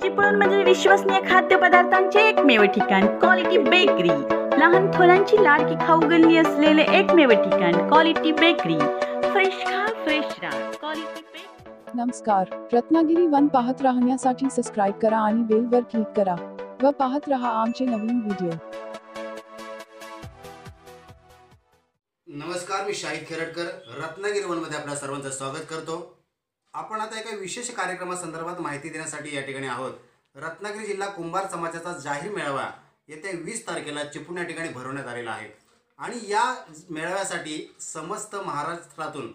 चिपळूण म्हणजे विश्वसनीय खाद्यपदार्थांचे एकमेव ठिकाण क्वालिटी बेकरी लहान थोरांची लाडकी खाऊ गल्ली असलेले एकमेव ठिकाण क्वालिटी बेकरी फ्रेश खा फ्रेश राहा. क्वालिटी बेकरी नमस्कार. रत्नागिरी वन पाहत राहण्यासाठी सबस्क्राईब करा आणि बेलवर क्लिक करा व पाहत रहा आमचे नवीन व्हिडिओ नमस्कार मी शाहिद खेरटकर रत्नागिरी वनमध्ये आपल्या सर्वांचं स्वागत करतो. आपण आता एका विशेष कार्यक्रमासंदर्भात माहिती देण्यासाठी या ठिकाणी आहोत. रत्नागिरी जिल्हा कुंभार समाजाचा जाहीर मेळावा येत्या वीस तारखेला चिपळूण या ठिकाणी भरवण्यात आलेला आहे. आणि या मेळाव्यासाठी समस्त महाराष्ट्रातून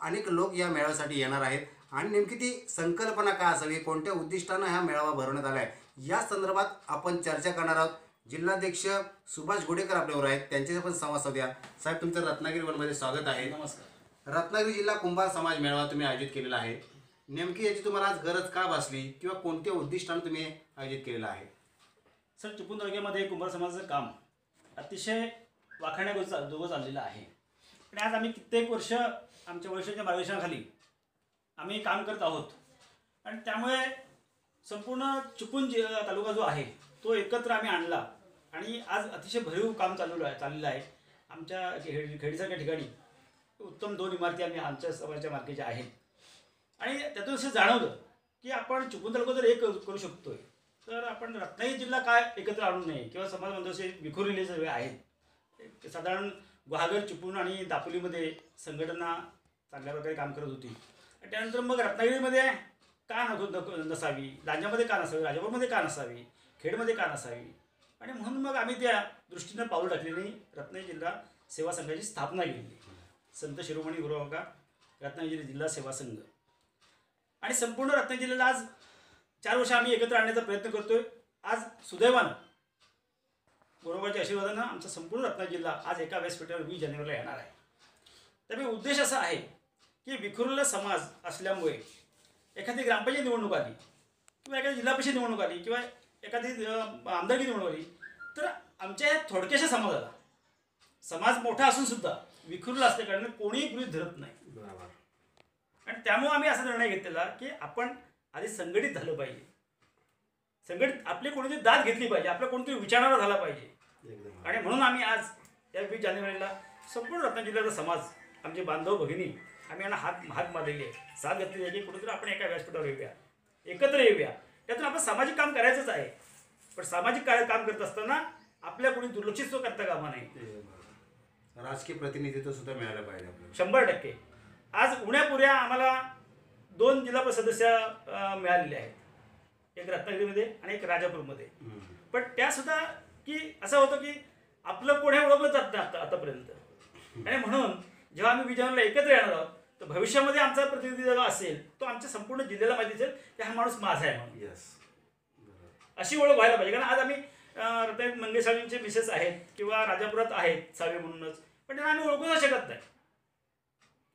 अनेक लोक या मेळाव्यासाठी येणार आहेत. आणि नेमकी ती संकल्पना काय असावी? कोणत्या उद्दिष्टानं हा मेळावा भरवण्यात आला आहे या संदर्भात आपण चर्चा करणार आहोत. जिल्हाध्यक्ष सुभाष गोडेकर आपल्यावर आहेत. त्यांच्याशी पण संवाद साधूया. साहेब तुमचं रत्नागिरी वनमध्ये स्वागत आहे. नमस्कार. रत्नागिरी जिल्हा कुंभार समाज मेळावा तुम्ही आयोजित केलेला आहे. नेमकी याची तुम्हाला आज गरज का भासली किंवा कोणत्या उद्दिष्टानं तुम्ही आयोजित केलेलं आहे? सर चिपळूण तालुक्यामध्ये कुंभार समाजाचं काम अतिशय वाखाण्याजोगं दोघं चाललेलं आहे. आणि आज आम्ही कित्येक वर्ष आमच्या वर्षाच्या मार्गदर्शनाखाली आम्ही काम करत आहोत. आणि त्यामुळे संपूर्ण चिपळूण जि तालुका जो आहे तो एकत्र आम्ही आणला. आणि आज अतिशय भरीव काम चाललेलं आहे चाललेलं आहे. आमच्या खेड खेडीसारख्या ठिकाणी उत्तम दोन इमारती आम्ही आमच्या समाजाच्या मालकीच्या आहेत. आणि त्यातून असं जाणवलं की आपण चुकून तालुका जर एक करू शकतोय तर आपण रत्नागिरी जिल्हा काय एकत्र आणू नये किंवा समाज बांधव असे विखुरलेले सगळे आहेत. साधारण गुहागर चिपळूण आणि दापोलीमध्ये संघटना चांगल्या प्रकारे काम करत होती. आणि त्यानंतर मग रत्नागिरीमध्ये का नको नसावी? लांजामध्ये का नसावी? राजापूरमध्ये का नसावी? खेडमध्ये का नसावी? आणि म्हणून मग आम्ही त्या दृष्टीनं पाऊल टाकलेली रत्नागिरी जिल्हा सेवा संघाची स्थापना केली. संत शिरोमणी गुरुबाबा रत्नागिरी जिल्हा सेवा संघ. आणि संपूर्ण रत्नागिरी जिल्ह्याला आज चार वर्ष आम्ही एकत्र आणण्याचा प्रयत्न करतोय. आज सुदैवानं गुरुबाच्या आशीर्वादानं आमचा संपूर्ण रत्नागिरी जिल्हा आज एका व्यासपीठावर वीस जानेवारीला येणार आहे. त्यामुळे उद्देश असा आहे की विखुरलेला समाज असल्यामुळे एखादी ग्रामपंचायत निवडणूक आली किंवा एखादी जिल्हा परिषद निवडणूक आली किंवा एखादी आमदारकी निवडणूक आली तर आमच्या थोडक्याशा समाजाला समाज मोठा असून सुद्धा विखुरला असल्याकारणे कोणीही गृहित धरत नाही. बरोबर. आणि त्यामुळे आम्ही असा निर्णय घेतलेला की आपण आधी संघटित झालं पाहिजे. संघटित आपली कोणीतरी दाद घेतली पाहिजे आपला कोणतरी विचारणारा झाला पाहिजे. आणि म्हणून आम्ही आज या वीस जानेवारीला संपूर्ण रत्नागिरी जिल्ह्याचा समाज आमचे बांधव भगिनी आम्ही यांना हात हात मारलेली आहे. साथ घातलेली आहे की कुठेतरी आपण एका व्यासपीठावर येऊया. एकत्र येऊया. त्यातून आपण सामाजिक काम करायचंच आहे. पण सामाजिक कार्य काम करत असताना आपल्या कोणी दुर्लक्षित करता कामा नाही. राजकीय प्रतिनिधित्व सुद्धा मिळालं पाहिजे आपल्याला. शंभर टक्के. आज उण्यापुऱ्या आम्हाला दोन जिल्हा परिषद सदस्य मिळालेले आहेत. एक रत्नागिरीमध्ये आणि एक राजापूरमध्ये. पण त्या सुद्धा की असं होतं की आपलं कोणी ओळखलं जात नाही आता आतापर्यंत. आणि म्हणून जेव्हा आम्ही विजयाला एकत्र येणार आहोत तर भविष्यामध्ये आमचा प्रतिनिधी जेव्हा असेल तो आमच्या संपूर्ण जिल्ह्याला माहिती असेल की हा माणूस माझा आहे म्हणून. बरोबर. अशी ओळख व्हायला पाहिजे. कारण आज आम्ही रत्नागिरी मंगेशाळींचे मिसेस आहेत किंवा राजापुरात आहेत सावे म्हणूनच. पण त्यांना आम्ही ओळखू शकत नाही.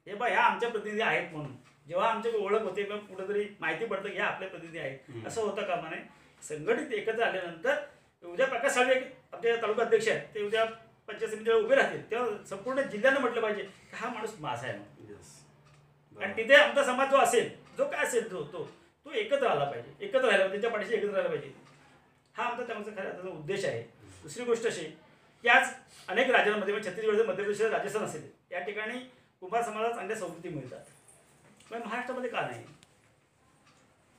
हे बा ह्या आमच्या प्रतिनिधी आहेत म्हणून. जेव्हा आमच्या ओळख होते किंवा कुठेतरी माहिती पडतं की ह्या आपले प्रतिनिधी आहेत. असं होतं कामा नये संघटित एकत्र आल्यानंतर उद्या प्रकाश साळवे आपले तालुका अध्यक्ष आहेत. ते उद्या पंचायत समितीला उभे राहतील. तेव्हा संपूर्ण जिल्ह्यानं म्हटलं पाहिजे की हा माणूस माझा आहे म्हणून. आणि. तिथे आमचा समाज जो असेल जो काय असेल तो तो तो एकत्र आला पाहिजे. एकत्र राहिला पाहिजे. त्यांच्या पाठीशी एकत्र राहिला पाहिजे. हा आमचा त्यामागचा खरा त्याचा उद्देश आहे. दुसरी गोष्ट अशी की आज अनेक राज्यांमध्ये म्हणजे छत्तीसगड मध्य प्रदेश राजस्थान असेल या ठिकाणी कुंभार समाजाला चांगल्या संस्कृती मिळतात. पण महाराष्ट्रामध्ये का नाही?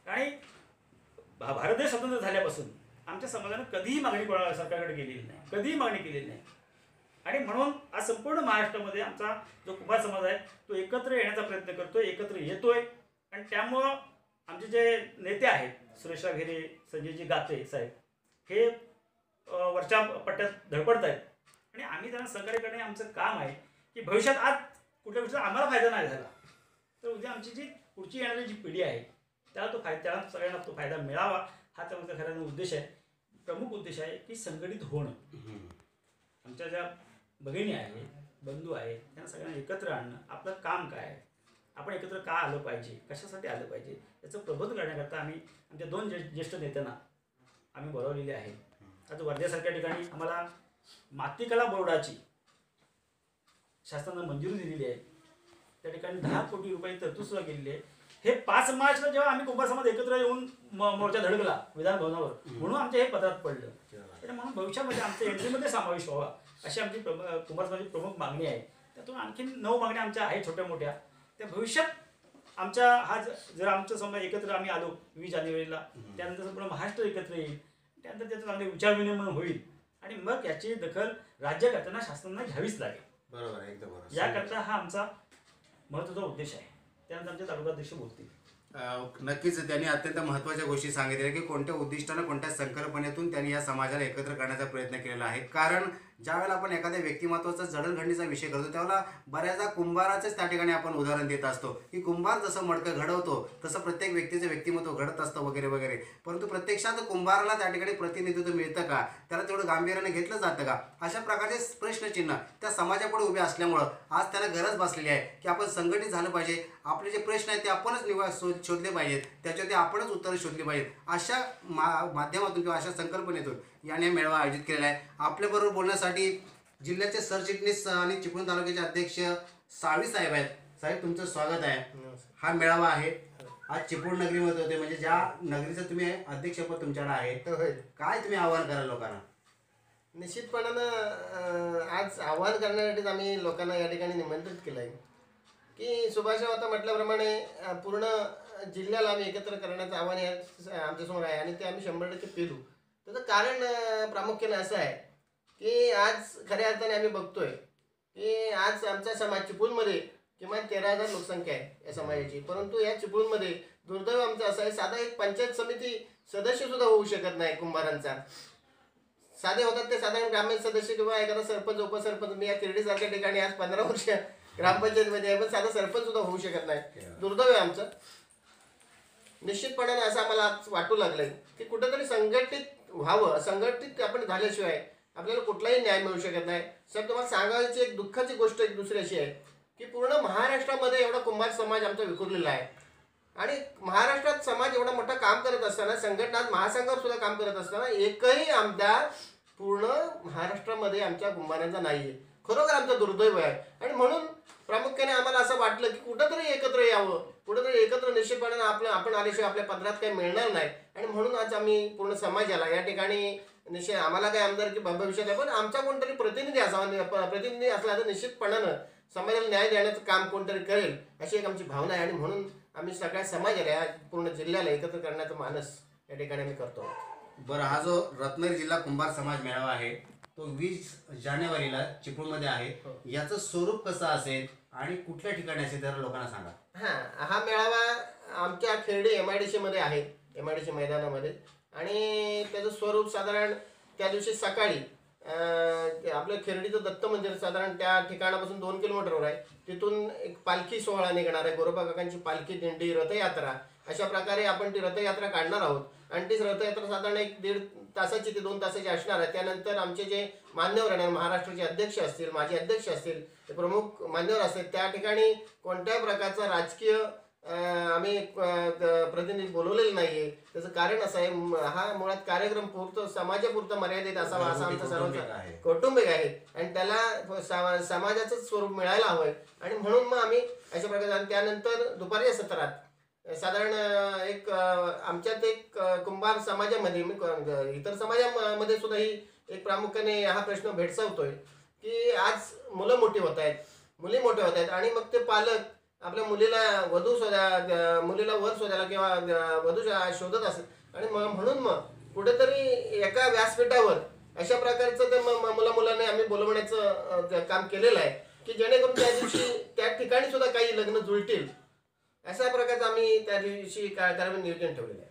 आणि भा- भारत देश स्वतंत्र झाल्यापासून आमच्या समाजानं कधीही मागणी कोणा सरकारकडे केलेली नाही. कधीही मागणी केलेली नाही. आणि म्हणून आज संपूर्ण महाराष्ट्रामध्ये आमचा जो कुंभार समाज आहे तो एकत्र येण्याचा प्रयत्न करतोय एकत्र येतोय. आणि त्यामुळं आमचे जे नेते आहेत सुरेश घेरे संजयजी गाते साहेब हे वरच्या पट्ट्यात धडपडत आहेत आणि आम्ही त्यांना सहकार्य करणे आमचं काम आहे की भविष्यात आज कुठल्या गोष्टीचा आम्हाला फायदा नाही झाला. तर उद्या आमची जी पुढची येणारी जी पिढी आहे त्याला तो फायदा त्याला सगळ्यांना तो फायदा मिळावा हा त्यामागचा खऱ्या उद्देश आहे. प्रमुख उद्देश आहे की संघटित होणं. आमच्या ज्या भगिनी आहेत बंधू आहेत त्यांना सगळ्यांना एकत्र आणणं आपलं काम काय आहे? आपण एकत्र का आलं पाहिजे? कशासाठी आलं पाहिजे? याचं प्रबोधन करण्याकरता आम्ही आमच्या दोन ज्येष्ठ नेत्यांना आम्ही बोलावलेले आहे. आता वर्ध्यासारख्या ठिकाणी आम्हाला मातीकला बोर्डाची शासनानं मंजुरी दिलेली आहे. त्या ठिकाणी दहा कोटी रुपये तरतूद सुद्धा केलेली आहे. हे पाच मार्चला जेव्हा आम्ही कुंभार समाज एकत्र येऊन मोर्चा धडकला विधानभवनावर म्हणून आमच्या हे पत्रात पडलं. म्हणून भविष्यामध्ये आमच्या एंट्रीमध्ये समावेश व्हावा अशी आमची कुंभार समाजाची प्रमुख मागणी आहे. त्यातून आणखीन नऊ मागण्या आमच्या आहेत छोट्या मोठ्या. त्या भविष्यात आमच्या हा जर आमचं समजा एकत्र आम्ही आलो वीस जानेवारीला त्यानंतर संपूर्ण महाराष्ट्र एकत्र येईल. त्यानंतर त्याचं चांगले विचारविनिमय होईल. आणि मग याची दखल राज्यकर्त्यांना शासनाने घ्यावीच लागेल. बरोबर आहे एकदम बरोबर. याकरता हा आमचा महत्त्वाचा उद्देश आहे. त्यानंतर आमचे तालुकाध्यक्ष बोलतील. नक्कीच त्यांनी अत्यंत महत्त्वाच्या गोष्टी सांगितल्या की कोणत्या उद्दिष्टानं कोणत्या संकल्पनेतून त्यांनी या समाजाला एकत्र करण्याचा प्रयत्न केलेला आहे. कारण ज्यावेळेला आपण एखाद्या व्यक्तिमत्वाचा जडणघडणीचा विषय करतो त्यावेळेला बऱ्याचदा कुंभाराचंच त्या ठिकाणी आपण उदाहरण देत असतो की कुंभार जसं मडकं घडवतो तसं प्रत्येक व्यक्तीचं व्यक्तिमत्व घडत असतं वगैरे वगैरे. परंतु प्रत्यक्षात कुंभाराला त्या ठिकाणी प्रतिनिधित्व मिळतं का? त्याला तेवढं गांभीर्याने घेतलं जातं का? अशा प्रकारचे प्रश्नचिन्ह त्या समाजापुढे उभे असल्यामुळं आज त्याला गरज बसलेली आहे की आपण संघटित झालं पाहिजे. आपले जे प्रश्न आहेत ते आपणच निवा शोधले पाहिजेत. त्याच्यावरती आपणच उत्तरं शोधली पाहिजेत. अशा मा माध्यमातून किंवा अशा संकल्पनेतून याने मेळावा आयोजित केलेला आहे. आपल्याबरोबर बोलण्यासाठी जिल्ह्याचे सरचिटणीस आणि चिपळूण तालुक्याचे अध्यक्ष साळवी साहेब आहेत. साहेब तुमचं स्वागत आहे. हा मेळावा आहे. आज चिपळूण नगरीमध्ये होते. म्हणजे ज्या नगरीचं तुम्ही अध्यक्षपद तुमच्याकडे आहे काय तुम्ही आवाहन कराल लोकांना? निश्चितपणानं आज आव्हान करण्यासाठीच आम्ही लोकांना या ठिकाणी निमंत्रित केलं आहे की सुभाष आता म्हटल्याप्रमाणे पूर्ण जिल्ह्याला आम्ही एकत्र करण्याचं आव्हान हे आमच्यासमोर आहे आणि ते आम्ही शंभर टक्के पेलू त्याचं कारण प्रामुख्याने असं आहे की आज खऱ्या अर्थाने आम्ही बघतोय की आज आमचा समाज चिपळूणमध्ये किमान तेरा हजार लोकसंख्या आहे या समाजाची. परंतु या चिपळूणमध्ये दुर्दैव आमचं असं आहे साधा एक पंचायत समिती सदस्य सुद्धा होऊ शकत नाही कुंभारांचा. साधे होतात ते साधारण ग्रामीण सदस्य किंवा एखादा सरपंच उपसरपंच मी या किर्डीसारख्या ठिकाणी आज पंधरा वर्ष ग्रामपंचायतमध्ये आहे पण साधा सरपंच सुद्धा होऊ शकत नाही. दुर्दैव आहे आमचं. निश्चितपणाने असं आम्हाला आज वाटू लागलंय की कुठंतरी संघटित व्हावं. संघटित आपण झाल्याशिवाय आपल्याला कुठलाही न्याय मिळू शकत नाही. सर तुम्हाला सांगायची एक दुःखाची गोष्ट एक दुसरी अशी आहे की पूर्ण महाराष्ट्रामध्ये एवढा कुंभार समाज आमचा विखुरलेला आहे. आणि महाराष्ट्रात समाज एवढा मोठा काम करत असताना संघटनात महासंघावर सुद्धा काम करत असताना एकही आमदार पूर्ण महाराष्ट्रामध्ये आमच्या कुंभारांचा नाही आहे खरोखर आमचं दुर्दैव आहे. आणि म्हणून प्रामुख्याने आम्हाला असं वाटलं की कुठंतरी एकत्र यावं. कुठंतरी एकत्र निश्चितपणे आपलं आपण आल्याशिवाय आपल्या पत्रात काही मिळणार नाही. आणि म्हणून आज आम्ही पूर्ण समाजाला या ठिकाणी निश्चित आम्हाला काही आमदार की भविष्यात आहे पण आमचा कोणतरी प्रतिनिधी असावा प्रतिनिधी असला तर निश्चितपणानं समाजाला न्याय देण्याचं काम कोणतरी करेल अशी एक आमची भावना आहे. आणि म्हणून आम्ही सगळ्या समाजाला या पूर्ण जिल्ह्याला एकत्र करण्याचा मानस या ठिकाणी आम्ही करतो. बरं हा जो रत्नागिरी जिल्हा कुंभार समाज मेळावा आहे तो वीस जानेवारीला चिपळूणमध्ये आहे. याचं स्वरूप कसं असेल आणि कुठल्या ठिकाणी असेल तर लोकांना सांगा. हां हा मेळावा आमच्या खेरडी एम आय डी सीमध्ये आहे. एम आय डी सी मैदानामध्ये. आणि त्याचं स्वरूप साधारण त्या दिवशी सकाळी आपलं खेरडीचं दत्त मंदिर साधारण त्या ठिकाणापासून दोन किलोमीटरवर आहे. तिथून एक पालखी सोहळा निघणार आहे. गोरोबा काकांची पालखी दिंडी रथयात्रा. अशा प्रकारे आपण ती रथयात्रा काढणार आहोत. आणि ती रथयात्रा साधारण एक दीड तासाची ते दोन तासाची असणार आहे. त्यानंतर आमचे जे मान्यवर येणार महाराष्ट्राचे अध्यक्ष असतील माजी अध्यक्ष असतील ते प्रमुख मान्यवर असतील त्या ठिकाणी कोणत्याही प्रकारचा राजकीय आम्ही प्रतिनिधी बोलवलेलं नाहीये. त्याचं कारण असं आहे हा मुळात कार्यक्रम पुरतं समाजापुरतं मर्यादित असावा असा आमचा आहे. कौटुंबिक आहे. आणि त्याला फ- सा- समाजाचं स्वरूप मिळायला हवंय. आणि म्हणून मग आम्ही अशा प्रकारे आणि त्यानंतर दुपारच्या सत्रात साधारण एक आमच्यात एक कुंभार समाजामध्ये इतर समाजामध्ये सुद्धा ही एक प्रामुख्याने हा प्रश्न भेडसावतोय की आज मुलं मोठी होत आहेत. मुली मोठ्या होत आहेत आणि मग ते पालक आपल्या मुलीला वधू शोधा मुलीला वर शोधायला किंवा वधू शोधत असत आणि मग म्हणून मग कुठेतरी एका व्यासपीठावर अशा प्रकारचं ते मुला मुलांनी आम्ही बोलवण्याचं काम केलेलं आहे की जेणेकरून त्या दिवशी त्या ठिकाणी सुद्धा काही लग्न जुळतील. अशा प्रकारचं आम्ही त्या दिवशी कार्यक्रम नियोजन ठेवलेलं आहे.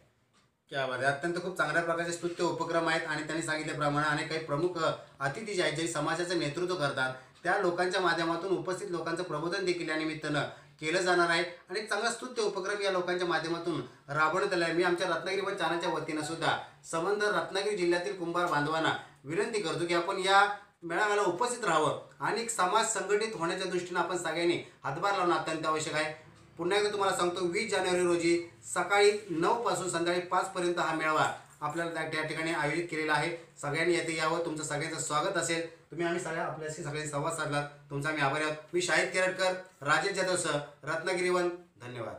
क्या बात आहे. अत्यंत खूप चांगल्या प्रकारचे स्तुत्य उपक्रम आहेत आणि त्यांनी सांगितल्याप्रमाणे अनेक काही प्रमुख अतिथी जे आहेत जे समाजाचं नेतृत्व करतात त्या लोकांच्या माध्यमातून उपस्थित लोकांचं प्रबोधन देखील या निमित्तानं केलं जाणार आहे. आणि एक चांगला स्तुत्य उपक्रम या लोकांच्या माध्यमातून राबवण्यात आला आहे मी आमच्या रत्नागिरी पण चॅनलच्या वतीनं सुद्धा संबंध रत्नागिरी जिल्ह्यातील कुंभार बांधवांना विनंती करतो की आपण या मेळाव्याला उपस्थित राहावं आणि समाज संघटित होण्याच्या दृष्टीनं आपण सगळ्यांनी हातभार लावणं अत्यंत आवश्यक आहे. पुन्हा एकदा तुम्हाला सांगतो वीस जानेवारी रोजी सकाळी नऊ पासून संध्याकाळी पाच पर्यंत हा मेळावा आपल्याला त्या- त्या ठिकाणी आयोजित केलेला आहे. सगळ्यांनी येथे यावं तुमचं सगळ्यांचं स्वागत असेल. तुम्ही आम्ही सगळ्या आपल्याशी सगळ्यांशी संवाद साधलात. तुमचा आम्ही आभारी आहोत. मी शाहिद केरटकर राजेश जाधव सर रत्नागिरीवन धन्यवाद.